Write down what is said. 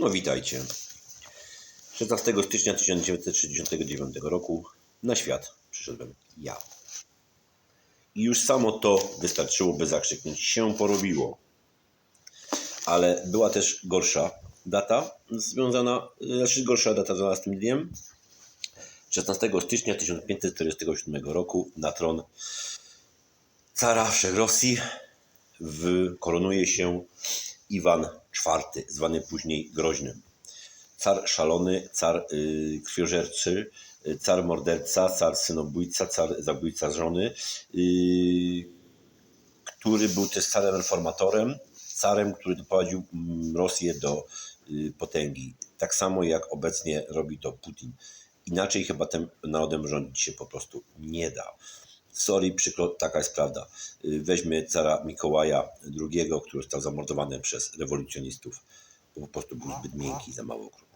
No witajcie. 16 stycznia 1969 roku na świat przyszedłem ja. I już samo to wystarczyło, by zakrzyknąć się porobiło. Ale była też gorsza data związana, znaczy gorsza data związana z tym dniem. 16 stycznia 1547 roku na tron cara Wszechrosji w, koronuje się Iwan IV, zwany później Groźnym. Car szalony, car y, krwiożerczy, y, car morderca, car synobójca, car zabójca żony, y, który był też carem reformatorem, carem, który doprowadził mm, Rosję do y, potęgi. Tak samo jak obecnie robi to Putin. Inaczej chyba tym narodem rządzić się po prostu nie da. Sorry, przykro, taka jest prawda. Y, Weźmy cara Mikołaja II, który został zamordowany przez rewolucjonistów, bo po prostu był zbyt miękki za mało okrutny.